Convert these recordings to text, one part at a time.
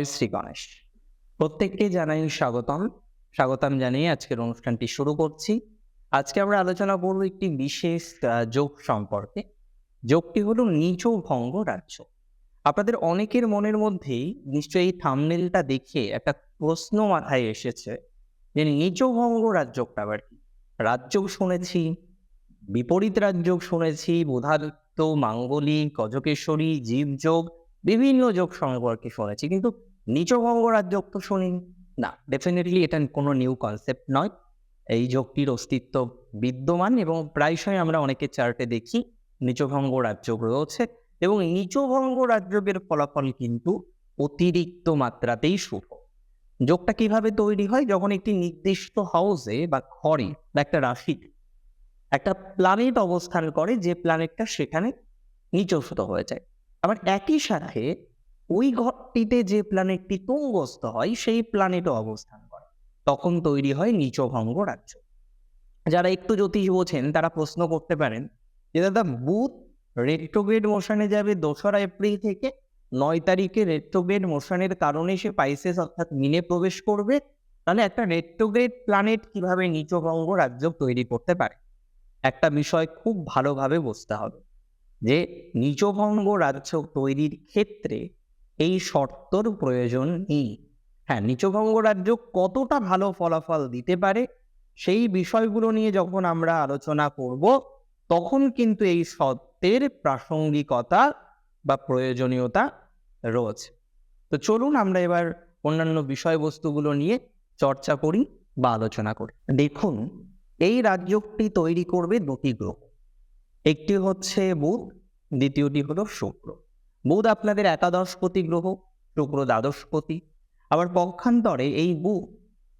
জয় শ্রী গণেশ। প্রত্যেককে জানাই স্বাগতম। স্বাগতম জানিয়ে আজকের অনুষ্ঠানটি শুরু করছি। আজকে আমরা আলোচনা করব একটি বিশেষ যোগ সম্পর্কে। যোগটি হলো নিচ ভঙ্গ রাজ্য। আপনাদের অনেকের মনের মধ্যেই নিশ্চয়ই এই থামনেলটা দেখে একটা প্রশ্ন মাথায় এসেছে যে নিচ ভঙ্গ রাজ্যটা আবার রাজ্য শুনেছি, বিপরীত রাজ্য শুনেছি, বোধাদিত্য, মাঙ্গলিক গজকেশ্বরী জীবযোগ, বিভিন্ন যোগ সম্পর্কে শুনেছি। কিন্তু নিচভঙ্গ রাজযোগ তো শুনিনি না। ডেফিনেটলি এটা কোনো নিউ কনসেপ্ট নয়। এই যোগটির অস্তিত্ব বিদ্যমান এবং প্রায়শই আমরা অনেকের চার্টে দেখি নিচভঙ্গ রাজযোগ রয়েছে এবং নিচভঙ্গ রাজযোগের ফলাফল কিন্তু অতিরিক্ত মাত্রাতেই শুভ। যোগটা কীভাবে তৈরি হয়? যখন একটি নির্দিষ্ট হাউসে বা ঘরে বা একটা রাশিতে একটা প্ল্যানেট অবস্থান করে, যে প্ল্যানেটটা সেখানে নিচস্ত হয়ে যায়। আবার একই সাথে ওই ঘরটিতে যে প্ল্যানেটটি তুঙ্গস্থ হয়, সেই প্ল্যানেটও অবস্থান করে। তখন তৈরি হয় নিচভঙ্গ রাজ্য। যারা একটু জ্যোতিষ বোঝেন, তারা প্রশ্ন করতে পারেন যে, দাদা, বুধ রেট্রোগ্রেড মোশনে যাবে দোসরা এপ্রিল থেকে নয় তারিখে রেট্রোগ্রেড মোশনের কারণে সে পাইসেস অর্থাৎ মিনে প্রবেশ করবে। তাহলে একটা রেট্রোগ্রেড প্ল্যানেট কীভাবে নিচভঙ্গ রাজ্য তৈরি করতে পারে? একটা বিষয় খুব ভালোভাবে বুঝতে হবে যে, নিচভঙ্গ রাজ্য তৈরির ক্ষেত্রে এই শর্তর প্রয়োজন নেই। হ্যাঁ নিচভঙ্গ রাজ্য কতটা ভালো ফলাফল দিতে পারে সেই বিষয়গুলো নিয়ে যখন আমরা আলোচনা করব, তখন কিন্তু এই শর্তের প্রাসঙ্গিকতা বা প্রয়োজনীয়তা রয়েছে। তো চলুন আমরা এবার অন্যান্য বিষয়বস্তুগুলো নিয়ে চর্চা করি বা আলোচনা করি। দেখুন, এই রাজ্যটি তৈরি করবে দুটি গ্রহ। একটি হচ্ছে বুধ, দ্বিতীয়টি হলো শুক্র। বুধ আপনাদের একাদশপতি গ্রহ, শুক্র দ্বাদশপতি। আবার পক্ষান্তরে এই বুধ,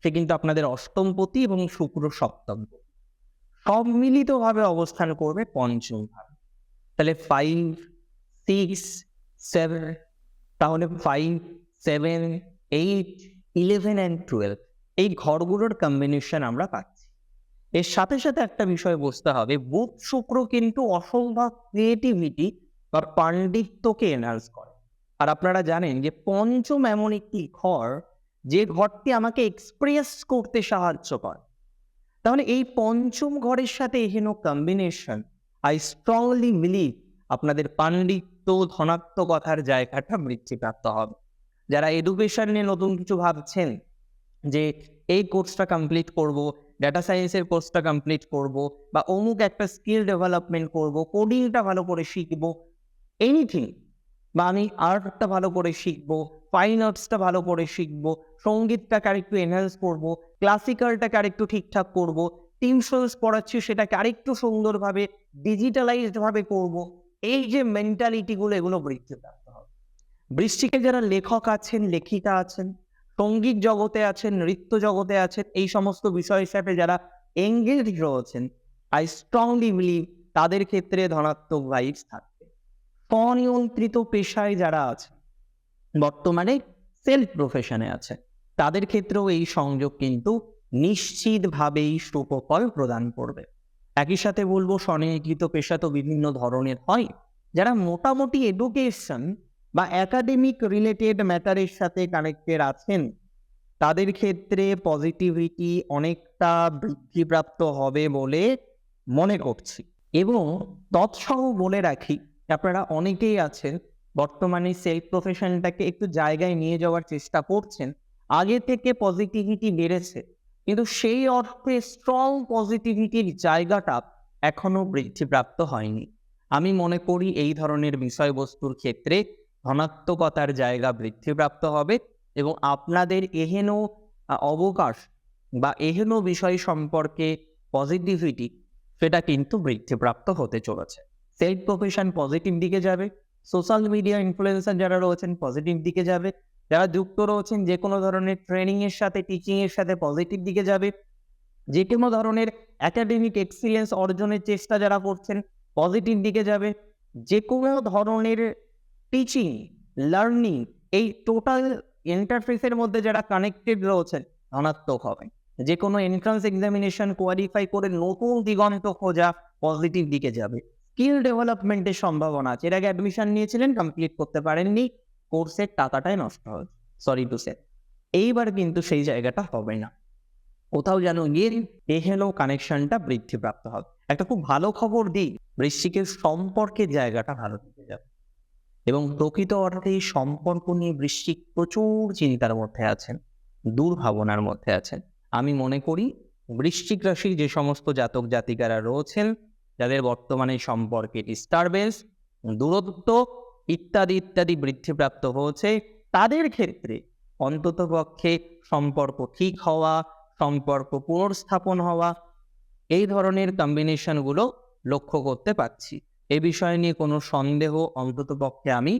সে কিন্তু আপনাদের অষ্টমপতি এবং শুক্র সপ্তমপতি। সব মিলিতভাবে অবস্থান করবে পঞ্চম তাহলে ফাইভ সিক্স সেভেন তাহলে five seven eight eleven and twelve এই ঘরগুলোর কম্বিনেশন আমরা পাচ্ছি। এর সাথে সাথে একটা বিষয় বুঝতে হবে, বুধ, শুক্র কিন্তু অসম্ভব ক্রিয়েটিভিটি বা পাণ্ডিত্যকে এনহান্স করে। আর আপনারা জানেন যে পঞ্চম এমন একটি ঘর, যে ঘরটি আমাকে এক্সপ্রেস করতে সাহায্য করে। তাহলে এই পঞ্চম ঘরের সাথে এহেন কম্বিনেশন আই স্ট্রংলি বিলিভ আপনাদের পাণ্ডিত্য, ধনাত্মকতার জায়গাটা বৃদ্ধিপ্রাপ্ত হবে। যারা এডুকেশন নিয়ে নতুন কিছু ভাবছেন, যে এই কোর্সটা কমপ্লিট করব ডাটা সায়েন্সের কোর্সটা কমপ্লিট করব, বা অমুক একটা স্কিল ডেভেলপমেন্ট করব কোডিংটা ভালো করে শিখব এনিথিং বা আমি আর্টটা ভালো করে শিখব ফাইন আর্টসটা ভালো করে শিখব সঙ্গীতটাকে আরেকটু এনহান্স করব ক্লাসিক্যালটাকে আরেকটু ঠিকঠাক করব টিউশনস পড়াচ্ছি সেটাকে আরেকটু সুন্দরভাবে ডিজিটালাইজড ভাবে করব, এই যে মেন্টালিটিগুলো এগুলো বৃদ্ধিপ্রাপ্ত হবে। বৃষ্টিকে যারা লেখক আছেন, লেখিকা আছেন, সংগীত জগতে আছেন, নৃত্য জগতে আছেন, এই সমস্ত বিষয়ের সাথে যারা এঙ্গেজ রয়েছেন আই স্ট্রংলি বিলিভ তাদের ক্ষেত্রে ধনাত্মক ভাইবস থাকবে। স্বনিয়ন্ত্রিত পেশায় যারা আছে, বর্তমানে সেলফ প্রফেশনে আছে, তাদের ক্ষেত্রেও এই সংযোগ কিন্তু নিশ্চিতভাবেই সুফল প্রদান করবে। একই সাথে বলব, স্বনিয়োজিত পেশা তো বিভিন্ন ধরনের হয়, যারা মোটামুটি এডুকেশন বা একাডেমিক রিলেটেড ম্যাটারের সাথে কানেক্টেড আছেন, তাদের ক্ষেত্রে পজিটিভিটি অনেকটা বৃদ্ধিপ্রাপ্ত হবে বলে মনে করছি। এবং তৎসহ বলে রাখি আপনারা অনেকেই আছেন, বর্তমানে সেলফ প্রফেশনটাকে একটু জায়গায় নিয়ে যাওয়ার চেষ্টা করছেন, আগে থেকে পজিটিভিটি বেড়েছে, কিন্তু সেই অর্থে স্ট্রং পজিটিভিটির জায়গাটা এখনও বৃদ্ধিপ্রাপ্ত হয়নি। আমি মনে করি এই ধরনের বিষয়বস্তুর ক্ষেত্রে ধনাত্মকতার জায়গা বৃদ্ধিপ্রাপ্ত হবে এবং আপনাদের এহেন অবকাশ বা এহেন বিষয় সম্পর্কে পজিটিভিটি সেটা কিন্তু বৃদ্ধিপ্রাপ্ত হতে চলেছে। সেলফ প্রফেশন পজিটিভ দিকে যাবে সোশ্যাল মিডিয়া ইনফ্লুয়েন্সার যারা রয়েছেন পজিটিভ দিকে যাবে, যারা যুক্ত রয়েছেন যে কোনো ধরনের ট্রেনিং এর সাথে টিচিং এর সাথে পজিটিভ দিকে যাবে, যে কোনো ধরনের একাডেমিক এক্সিলেন্স অর্জনের চেষ্টা যারা করছেন পজিটিভ দিকে যাবে, যে কোনো ধরনের টিচিং লার্নিং এই টোটাল ইন্টারফেসের মধ্যে যারা কানেক্টেড রয়েছেন ধনাত্মক হবে। যে কোনো এন্ট্রান্স এক্সামিনেশন কোয়ালিফাই করে নতুন দিগন্ত খোঁজা পজিটিভ দিকে যাবে। স্কিল ডেভেলপমেন্টের সম্ভাবনা আছে। এর আগে অ্যাডমিশন নিয়েছিলেন কমপ্লিট করতে পারেননি। কোর্সের টাকাটাই নষ্ট হবে সরি টু সে এইবার কিন্তু সেই জায়গাটা হবে না। কোথাও যেন গিয়ে এহেলো কানেকশনটা বৃদ্ধিপ্রাপ্ত হবে। একটা খুব ভালো খবর দিই, বৃশ্চিকের সম্পর্কের জায়গাটা ভালো দিকে যাবে। এবং প্রকৃত অর্থে সম্পর্ক নিয়ে বৃশ্চিক প্রচুর চিন্তার মধ্যে আছেন, দুর্ভাবনার মধ্যে আছেন। আমি মনে করি, বৃশ্চিক রাশির যে সমস্ত জাতক জাতিকারা রয়েছেন যাদের বর্তমানে সম্পর্কে ডিস্টারবেন্স দূরত্ব ইত্যাদি ইত্যাদি বৃদ্ধিপ্রাপ্ত হয়েছে, তাদের ক্ষেত্রে অন্ততপক্ষে সম্পর্ক ঠিক হওয়া, সম্পর্ক পুনর্স্থাপন হওয়া, এই ধরনের কম্বিনেশনগুলো লক্ষ্য করতে পারছি। এ বিষয় নিয়ে কোনো সন্দেহ অন্ততপক্ষে আমি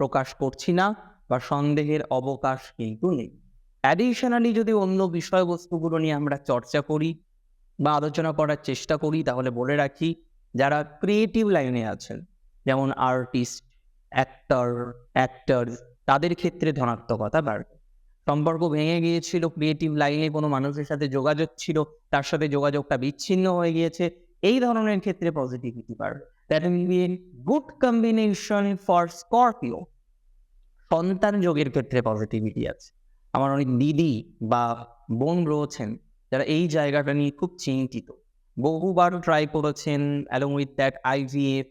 প্রকাশ করছি না বা সন্দেহের অবকাশ কিন্তু নেই। অ্যাডিশনালি যদি অন্য বিষয়বস্তুগুলো নিয়ে আমরা চর্চা করি বা আলোচনা করার চেষ্টা করি, তাহলে বলে রাখি যারা ক্রিয়েটিভ লাইনে আছেন, যেমন আর্টিস্ট অ্যাক্টর অ্যাক্টর তাদের ক্ষেত্রে ধনাত্মকতা বাড়বে। সম্পর্ক ভেঙে গিয়েছিল ক্রিয়েটিভ লাইনে কোনো মানুষের সাথে যোগাযোগ ছিল, তার সাথে যোগাযোগটা বিচ্ছিন্ন হয়ে গিয়েছে, এই ধরনের ক্ষেত্রে পজিটিভিটি বাড়বে। That good combination for Scorpio সন্তান যোগের ক্ষেত্রে পজিটিভিটি আছে। আমার অনেক দিদি বা বোন রয়েছেন যারা এই জায়গাটা নিয়ে খুব চিন্তিত। বহুবার ট্রাই করেছেন along with that IVF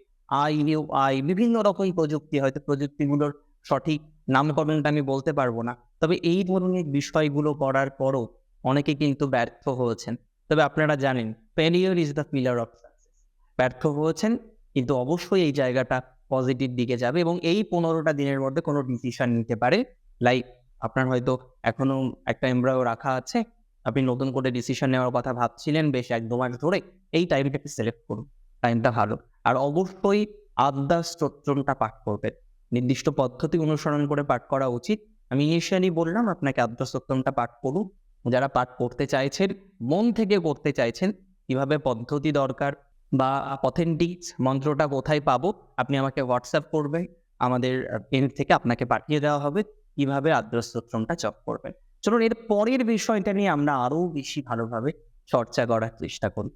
I বিভিন্ন রকম প্রযুক্তি, হয়তো প্রযুক্তিগুলোর সঠিক নামকরণটা আমি বলতে পারব না। তবে এই ধরনের বিষয়গুলো করার পরও অনেকে কিন্তু ব্যর্থ হয়েছেন। তবে আপনারা জানেন failure is the pillar of success ব্যর্থ হয়েছেন, কিন্তু অবশ্যই এই জায়গাটা পজিটিভ দিকে যাবে এবং এই পনেরোটা দিনের মধ্যে কোনো ডিসিশন নিতে পারে। লাইক আপনার হয়তো এখনও একটা এমব্রয় রাখা আছে আপনি নতুন করে ডিসিশন নেওয়ার কথা ভাবছিলেন, বেশ এক দু মাস ধরে এই টাইমটাকে সিলেক্ট করুন টাইমটা ভালো। আর অবশ্যই আদ্যা স্তোত্রমটা পাঠ করবেন। নির্দিষ্ট পদ্ধতি অনুসরণ করে পাঠ করা উচিত। আমি ইনিশিয়ালি বললাম, আপনাকে আদ্যা স্তোত্রমটা পাঠ করুন। যারা পাঠ করতে চাইছেন, মন থেকে করতে চাইছেন, কীভাবে পদ্ধতি দরকার বা অথেন্টিক মন্ত্রটা কোথায় পাবো, আপনি আমাকে হোয়াটসঅ্যাপ করবেন। আমাদের পেন থেকে আপনাকে পাঠিয়ে দেওয়া হবে, কীভাবে আদ্রস্তোত্রমটা চপ করবেন। চলুন এর পরের বিষয়টা নিয়ে আমরা আরও বেশি ভালোভাবে চর্চা করার চেষ্টা করি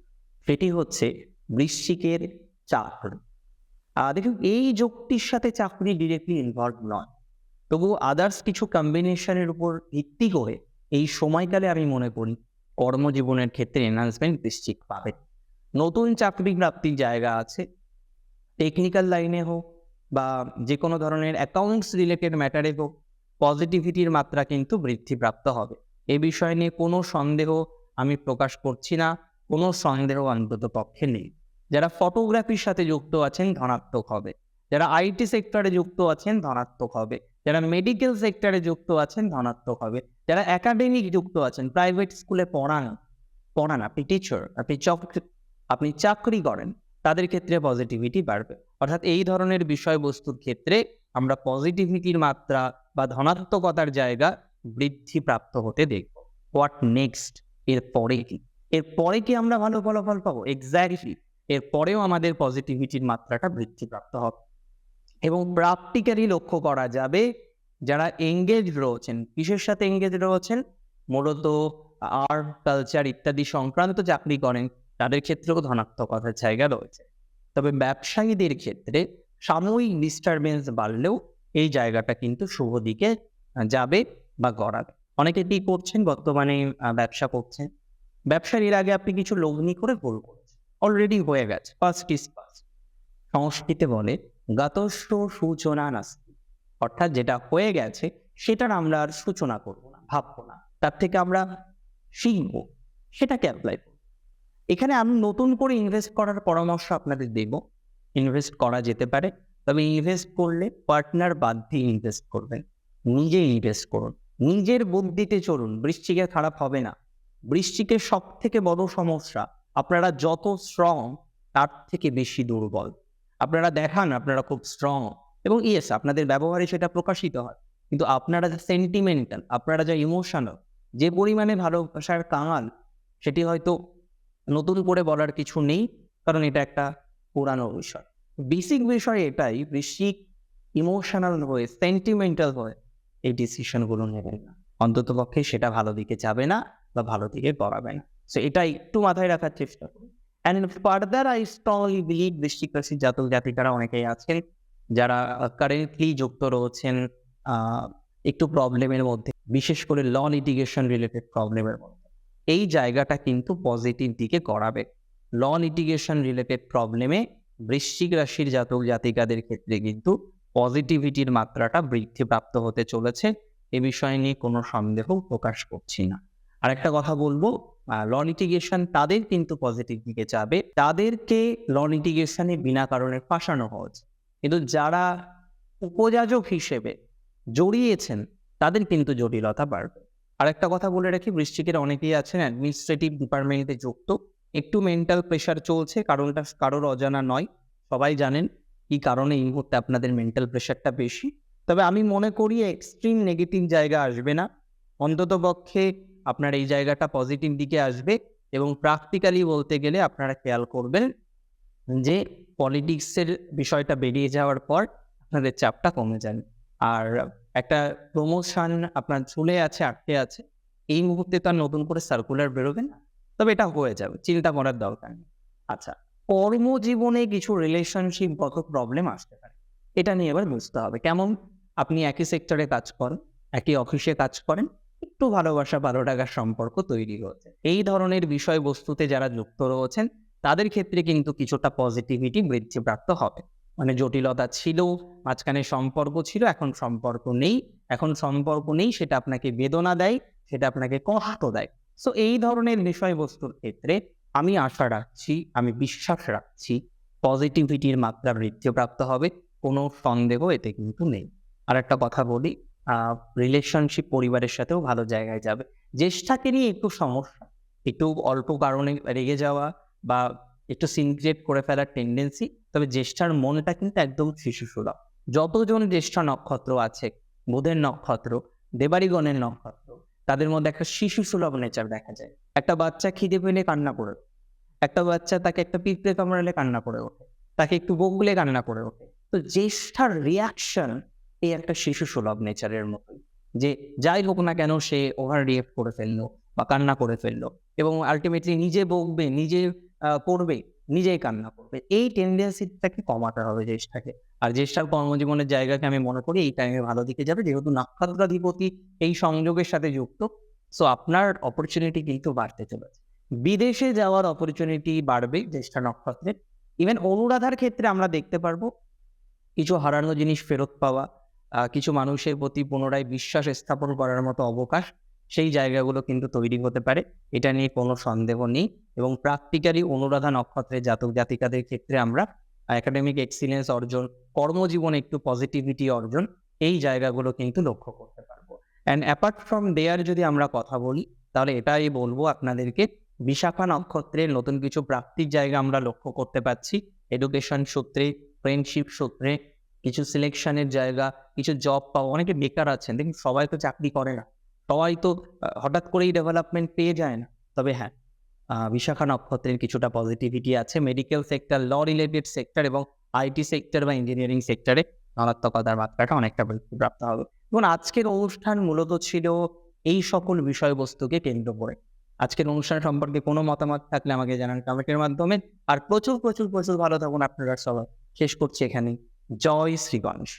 সেটি হচ্ছে বৃশ্চিকের চাকরি। দেখুন, এই যোগটির সাথে চাকরি ডিরেক্টলি ইনভলভ নয়। তবু আদার্স কিছু কম্বিনেশনের উপর ভিত্তি করে এই সময়কালে আমি মনে করি কর্মজীবনের ক্ষেত্রে এনহান্সমেন্ট বৃশ্চিক পাবে। নতুন চাকরি প্রাপ্তির জায়গা আছে। টেকনিক্যাল লাইনে হোক বা যে কোনো ধরনের অ্যাকাউন্টস রিলেটেড ম্যাটারে হোক পজিটিভিটির মাত্রা কিন্তু বৃদ্ধিপ্রাপ্ত হবে। এ বিষয় নিয়ে কোনো সন্দেহ আমি প্রকাশ করছি না, কোনো সন্দেহ অন্তত পক্ষে নেই। যারা ফটোগ্রাফির সাথে যুক্ত আছেন, ধনাত্মক হবে। যারা আইটি সেক্টরে যুক্ত আছেন, ধনাত্মক হবে। যারা মেডিকেল সেক্টরে যুক্ত আছেন, ধনাত্মক হবে। যারা একাডেমিক যুক্ত আছেন প্রাইভেট স্কুলে পড়ান পড়ান আপনি টিচার আপনি চাকরি আপনি চাকরি করেন, তাদের ক্ষেত্রে পজিটিভিটি বাড়বে। অর্থাৎ এই ধরনের বিষয়বস্তুর ক্ষেত্রে আমরা পজিটিভিটির মাত্রা বা ধনাত্মকতার জায়গা বৃদ্ধি প্রাপ্ত হতে দেখব। হোয়াট নেক্সট এর পরে কি? এর পরে কি আমরা ভালো ফলাফল পাবো? এক্স্যাক্টলি এর পরেও আমাদের পজিটিভিটির মাত্রাটা বৃদ্ধিপ্রাপ্ত হবে। এবং প্র্যাকটিক্যালি লক্ষ্য করা যাবে, যারা এঙ্গেজ রয়েছেন, কিসের সাথে এঙ্গেজ রয়েছেন? মূলত আর্ট কালচার ইত্যাদি সংক্রান্ত চাকরি করেন, তাদের ক্ষেত্রেও ধনাত্মকতার জায়গা রয়েছে। তবে ব্যবসায়ীদের ক্ষেত্রে সাময়িক ডিস্টারবেন্স বাড়লেও এই জায়গাটা কিন্তু শুভ দিকে যাবে বা গড়াবে। অনেকে কি করছেন? বর্তমানে ব্যবসা করছেন। ব্যবসার এর আগে আপনি কিছু লগ্নি করে ভুল করেছেন। অলরেডি হয়ে গেছে ফার্স্ট ইজ ফার্স্ট সংস্কৃতে বলে, গতস্য সূচনা নাস্তি। অর্থাৎ যেটা হয়ে গেছে, সেটার আমরা আর সূচনা করব না, ভাববো না। তার থেকে আমরা শিখব, সেটাকে অ্যাপ্লাই করব। এখানে আমি নতুন করে ইনভেস্ট করার পরামর্শ আপনাদের দেব। ইনভেস্ট করা যেতে পারে। তবে ইনভেস্ট করলে পার্টনার বাদ দিয়ে ইনভেস্ট করবেন। নিজে ইনভেস্ট করুন। নিজের বুদ্ধিতে চলুন বৃষ্টিকে খারাপ হবে না। বৃষ্টিকে সব থেকে বড় সমস্যা, আপনারা যত স্ট্রং তার থেকে বেশি দুর্বল। আপনারা দেখান, আপনারা খুব স্ট্রং এবং ইয়েস আপনাদের ব্যবহারে সেটা প্রকাশিত হয়। কিন্তু আপনারা যা সেন্টিমেন্টাল আপনারা যা ইমোশনাল যে পরিমাণে ভালোবাসার কাঙাল, সেটি হয়তো নতুন করে বলার কিছু নেই, কারণ এটা একটা পুরানো বিষয়। বেসিক বিষয় এটাই বেশি ইমোশনাল হয়ে সেন্টিমেন্টাল হয়ে এই ডিসিশনগুলো নেবেন না। অন্তত পক্ষে সেটা ভালো দিকে যাবে না বা ভালো দিকে গড়াবে না। সো এটা একটু মাথায় রাখার চেষ্টা করুন and further I strongly believe বৃশ্চিক রাশির জাতক জাতিকারা অনেকেই আছেন যারা কারেন্টলি যুক্ত রয়েছেন একটু প্রবলেমের মধ্যে, বিশেষ করে ল লিটিগেশন রিলেটেড প্রবলেমের মধ্যে। এই জায়গাটা কিন্তু পজিটিভ দিকে করাবে ল লিটিগেশন রিলেটেড প্রবলেমে বৃশ্চিক রাশির জাতক জাতিকাদের ক্ষেত্রে কিন্তু পজিটিভিটির মাত্রাটা বৃদ্ধিপ্রাপ্ত হতে চলেছে। এ বিষয় নিয়ে কোনো সন্দেহ প্রকাশ করছি না। আর একটা কথা বলব লিটিগেশন তাদের কিন্তু পজিটিভ দিকে যাবে। তাদেরকে ল লিটিগেশনে বিনা কারণে ফাঁসানো হচ্ছে কিন্তু যারা উপযাজক হিসেবে জড়িয়েছেন, তাদের কিন্তু জটিলতা বাড়বে। আর একটা কথা বলে রাখি, বৃশ্চিকের অনেকেই আছেন অ্যাডমিনিস্ট্রেটিভ ডিপার্টমেন্টে যুক্ত। একটু মেন্টাল প্রেশার চলছে, কারণটা কারোর অজানা নয়। সবাই জানেন কি কারণে এই মুহূর্তে আপনাদের মেন্টাল প্রেশারটা বেশি। তবে আমি মনে করি এক্সট্রিম নেগেটিভ জায়গা আসবে না। অন্তত পক্ষে আপনার এই জায়গাটা পজিটিভ দিকে আসবে এবং প্র্যাকটিক্যালি বলতে গেলে আপনারা খেয়াল করবেন যে পলিটিক্সের বিষয়টা বেরিয়ে যাওয়ার পর আপনাদের চাপটা কমে যাবে। আর একটা প্রমোশন আপনার ঝুলে আছে, আটকে আছে, এই মুহূর্তে তো আর নতুন করে সার্কুলার বেরোবে না। তবে এটা হয়ে যাবে, চিন্তা করার দরকার নেই। আচ্ছা কর্মজীবনে কিছু রিলেশনশিপ গত প্রবলেম আসতে পারে। এটা নিয়ে এবার বুঝতে হবে। কেমন? আপনি একই সেক্টরে কাজ করেন, একই অফিসে কাজ করেন, একটু ভালোবাসা ভালো টাকার সম্পর্ক তৈরি হচ্ছে এই ধরনের বিষয়বস্তুতে যারা যুক্ত রয়েছেন, তাদের ক্ষেত্রে কিন্তু কিছুটা পজিটিভিটি বৃদ্ধিপ্রাপ্ত হবে। মানে জটিলতা ছিল, মাঝখানে সম্পর্ক ছিল, এখন সম্পর্ক নেই। এখন সম্পর্ক নেই, সেটা আপনাকে বেদনা দেয়, সেটা আপনাকে কষ্ট দেয়। সো এই ধরনের বিষয়বস্তুর ক্ষেত্রে আমি আশা রাখছি, আমি বিশ্বাস রাখছি পজিটিভিটির মাত্রা বৃদ্ধিপ্রাপ্ত হবে, কোনো সন্দেহ এতে কিন্তু নেই। আর একটা কথা বলি রিলেশনশিপ পরিবারের সাথেও ভালো জায়গায় যাবে। জ্যেষ্ঠাকে নিয়ে একটু সমস্যা, একটু অল্প কারণে রেগে যাওয়া বা একটু সিনক্রিয়েট করে ফেলার টেন্ডেন্সি তবে জ্যেষ্ঠার মনটা কিন্তু একদম শিশু সুলভ যতজন জ্যেষ্ঠ নক্ষত্র আছে, বুধের নক্ষত্র, দেবারিগণের নক্ষত্র তাদের মধ্যে একটা শিশু সুলভ নেচার দেখা যায়। একটা বাচ্চা খিদে পেলে কান্না করে। একটা বাচ্চা তাকে একটা পিঁপড়ে কামড়ালে কান্না করে ওঠে। তাকে একটু বগলে কান্না করে ওঠে। তো জ্যেষ্ঠার রিয়াকশন এই একটা শিশু সুলভ নেচারের মতোই। যে যাই হোক না কেন সে ওভার রিয়েক্ট করে ফেলল বা কান্না করে ফেলল এবং আলটিমেটলি নিজে বকবে, নিজে করবে নিজেই কান্না করবে। এই টেন্ডেন্সিটাকে কমাতে হবে জ্যেষ্ঠাকে। আর জ্যেষ্ঠার কর্মজীবনের জায়গাকে আমি মনে করি, এই টাইমে ভালো দিকে যাবে। যেহেতু নক্ষত্রাধিপতি এই সংযোগের সাথে যুক্ত সো আপনার অপরচুনিটি কিন্তু বাড়তে চলেছে। বিদেশে যাওয়ার অপরচুনিটি বাড়বে জ্যেষ্ঠা নক্ষত্রে। ইভেন অনুরাধার ক্ষেত্রে আমরা দেখতে পারব, কিছু হারানো জিনিস ফেরত পাওয়া কিছু মানুষের প্রতি পুনরায় বিশ্বাস স্থাপন করার মতো অবকাশ, সেই জায়গাগুলো কিন্তু তৈরি হতে পারে। এটা নিয়ে কোনো সন্দেহ নেই এবং প্র্যাকটিক্যালি অনুরাধা নক্ষত্রের জাতক জাতিকাদের ক্ষেত্রে আমরা একাডেমিক এক্সিলেন্স অর্জন, কর্মজীবনে একটু পজিটিভিটি অর্জন, এই জায়গাগুলো কিন্তু লক্ষ্য করতে পারব। অ্যান্ড অ্যাপার্ট ফ্রম দেয়ার যদি আমরা কথা বলি, তাহলে এটাই বলব আপনাদেরকে, বিশাখা নক্ষত্রের নতুন কিছু প্রাপ্তির জায়গা আমরা লক্ষ্য করতে পারছি। এডুকেশন সূত্রে ফ্রেন্ডশিপ সূত্রে, কিছু সিলেকশনের জায়গা, কিছু জব পাওয়া, অনেকে বেকার আছেন, দেখুন সবাই তো চাকরি করে না। সবাই তো হঠাৎ করেই ডেভেলপমেন্ট পেয়ে যায় না। তবে হ্যাঁ বিশাখা নক্ষত্রের কিছুটা পজিটিভিটি আছে। Medical sector law related sector এবং আইটি সেক্টর বা ইঞ্জিনিয়ারিং সেক্টরে ধনাত্মকতার মাত্রাটা অনেকটা বৃদ্ধিপ্রাপ্ত হবে। এবং আজকের অনুষ্ঠান মূলত ছিল এই সকল বিষয়বস্তুকে কেন্দ্র করে। আজকের অনুষ্ঠান সম্পর্কে কোনো মতামত থাকলে আমাকে জানান কমেন্টের মাধ্যমে। আর প্রচুর প্রচুর প্রচুর ভালো থাকুন আপনারা সবাই। শেষ করছি এখানে জয় শ্রী গণেশ।